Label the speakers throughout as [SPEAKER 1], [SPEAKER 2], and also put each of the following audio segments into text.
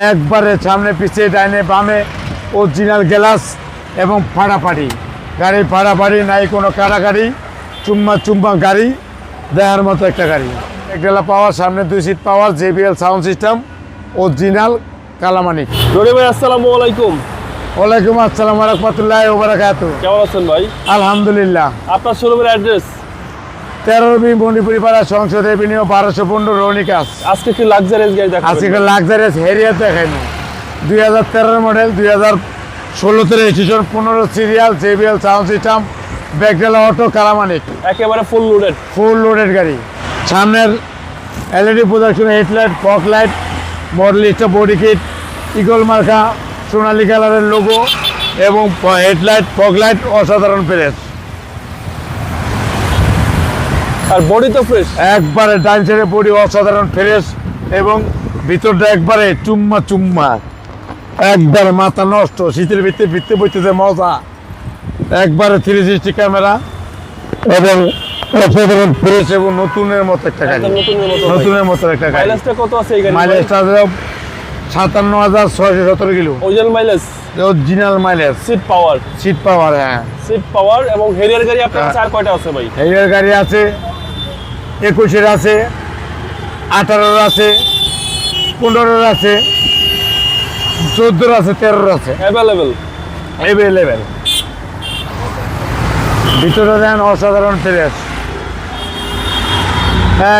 [SPEAKER 1] একবারে সামনে পিছিয়ে ডাইনে বামে অরিজিনাল গ্লাস এবং ফাড়াফাড়ি গাড়ি ফাড়াফাড়ি নাই কোনো কাড়াকাড়ি চুম্মা চুম্মা গাড়ি দেখার মতো একটা গাড়ি। একডেলা পাওয়ার সামনে দুই seat power JBL sound system original Kalamanik.
[SPEAKER 2] Rony ভাই আসসালামু আলাইকুম।
[SPEAKER 1] ওয়ালাইকুম আসসালাম রহমতুল্লাহ ওবরাকাত
[SPEAKER 2] কেমন আছেন ভাই?
[SPEAKER 1] আলহামদুলিল্লাহ।
[SPEAKER 2] আপনার শোরুমের অ্যাড্রেস
[SPEAKER 1] তেরো বি মণিপুরি পাড়া সংসদ রেভিনিউ বারোশো পনেরো রনিকাস।
[SPEAKER 2] আজকে কি লাক্সারিয়াস গাড়ি দেখাবেন
[SPEAKER 1] আজকে লাক্সারিয়াস হেরিয়া দেখাইনি দুই হাজার তেরোর মডেল দুই হাজার ষোলোতে রেজিস্ট্রেশন পনেরো সিরিয়াল জেবিএল সাউন্ড সিস্টেম ব্যাকডেলা অটো কালামানিক
[SPEAKER 2] একেবারে ফুল লোডেড
[SPEAKER 1] ফুল লোডেড গাড়ি। সামনের LED headlight fog light model stop body kit eagle মার্কা সোনালি কালারের লোগো এবং হেডলাইট ফক লাইট অসাধারণ প্রেস
[SPEAKER 2] আর বডি তো ফ্রেশ
[SPEAKER 1] একবারে ডান সাইডে বডি অসাধারণ ফ্রেশ এবং ভিতরটা একবারে চুম্মা চুম্মা। একবারে মাথা নষ্ট শীতের ভিত্তি ভিত্তি বইতেছে মজা। একবারে থ্রি সিক্সটি ক্যামেরা এবং অসাধারণ ফ্রেশ এবং নতুনের মতো একটা গাড়ি।
[SPEAKER 2] নতুনের মতো
[SPEAKER 1] একটা গাড়ি।
[SPEAKER 2] মাইলেজটা কত আছে এই গাড়ি
[SPEAKER 1] মাইলেজটা সাতান্ন হাজার ছয়শো সতেরো কিলো।
[SPEAKER 2] ওজন mileage
[SPEAKER 1] original mileage
[SPEAKER 2] seat power
[SPEAKER 1] seat power হ্যাঁ।
[SPEAKER 2] সিট পাওয়ার এবং হেরিয়ার গাড়ি আপনার
[SPEAKER 1] হ্যাঁ।
[SPEAKER 2] চার কয়টা আছে ভাই?
[SPEAKER 1] এইটার গাড়ি আছে একুশের আছে আঠারোর আছে পনেরোর আছে চোদ্দোর আছে তেরোর আছে।
[SPEAKER 2] অ্যাভেলেবেল
[SPEAKER 1] এভেলেবেল ভিতরে দেন অসাধারণ ফ্রেশ।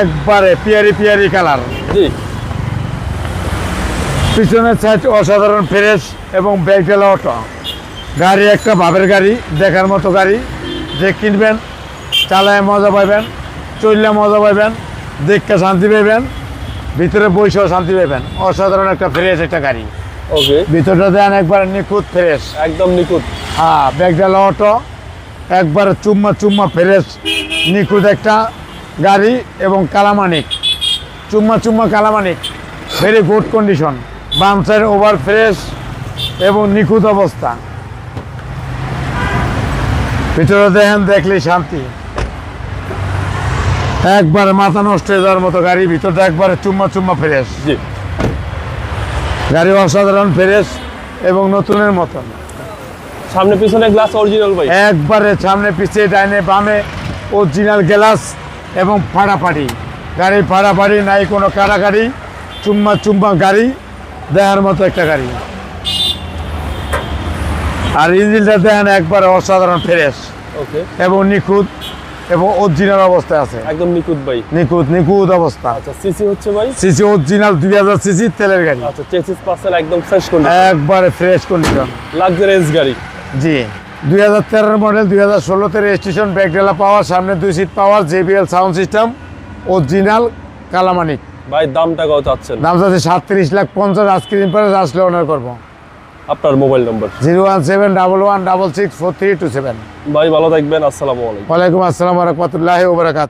[SPEAKER 1] একবারে পিয়ারি পিয়ারি কালার।
[SPEAKER 2] জি।
[SPEAKER 1] পিছনের সাইড অসাধারণ ফ্রেশ এবং ব্যাগডেলা অটো। গাড়ি একটা ভাবের গাড়ি দেখার মতো গাড়ি। যে কিনবেন চালায় মজা পাইবেন চললে মজা পাইবেন দেখতে শান্তি পাইবেন ভিতরে বইসেও শান্তি পাইবেন অসাধারণ একটা ফ্রেশ একটা গাড়ি।
[SPEAKER 2] ওকে
[SPEAKER 1] ভিতরটা দেন একবার নিখুঁত ফ্রেশ
[SPEAKER 2] একদম নিখুঁত।
[SPEAKER 1] হ্যাঁ ব্যাগডালা অটো একবার চুম্মা চুম্মা ফ্রেশ নিখুঁত একটা গাড়ি এবং কালামানিক। চুম্মা চুম্মা কালামানিক ভেরি গুড কন্ডিশন বাম সাইড ওভার ফ্রেশ এবং নিখুঁত অবস্থা। ভিতরে দেখেন দেখলেই শান্তি। একবারে মাথা নষ্ট হয়ে যাওয়ার মতো গাড়ির ভিতরটা একবারে চুম্মা চুম্মা ফ্রেশ
[SPEAKER 2] জি।
[SPEAKER 1] গাড়ি অসাধারণ ফ্রেশ এবং নতুনের মতন।
[SPEAKER 2] সামনে পিছনে গ্লাস অরিজিনাল ভাই।
[SPEAKER 1] একবারে সামনে পিছিয়ে ডাইনে বামে অরিজিনাল গ্লাস এবং ফাড়াফাড়ি গাড়ি ফাড়াফাড়ি নাই কোনো কাড়াকাড়ি চুম্মা চুম্মা গাড়ি দেখার মতো একটা গাড়ি। আর ইঞ্জিনটা দেখেন একবারে অসাধারণ ফ্রেশ
[SPEAKER 2] ওকে
[SPEAKER 1] এবং নিখুঁত। এবং অরিজিনাল অবস্থায় আছে।
[SPEAKER 2] একদম নিখুঁত ভাই।
[SPEAKER 1] নিখুঁত নিখুঁত অবস্থা।
[SPEAKER 2] আচ্ছা সিসি হচ্ছে ভাই?
[SPEAKER 1] সিসি অরিজিনাল দুই হাজার সিসি তেলের গাড়ি।
[SPEAKER 2] আচ্ছা চেসিস পার্সেল একদম ফ্রেশ কন্ডিশন
[SPEAKER 1] একবারে ফ্রেশ কন্ডিশন
[SPEAKER 2] লাক্সারিয়াস গাড়ি।
[SPEAKER 1] জি। দুই হাজার তেরোর মডেল দুই হাজার ষোলোতে রেজিস্ট্রেশন ব্যাকডেলা পাওয়ার সামনে দুই seat power JBL sound system original Kalamanik.
[SPEAKER 2] ভাই দামটা কত চাচ্ছেন?
[SPEAKER 1] দাম যাচ্ছে সাতত্রিশ লাখ পঞ্চাশ আইসক্রিম পরে আসলে অনার করব।
[SPEAKER 2] আপনার mobile number.
[SPEAKER 1] Zero one seven double one double six four three two seven.
[SPEAKER 2] ভাই ভালো থাকবেন। আসসালামু আলাইকুম।
[SPEAKER 1] ওয়ালাইকুম আসসালাম রহমতুল্লাহ ওবরাকাত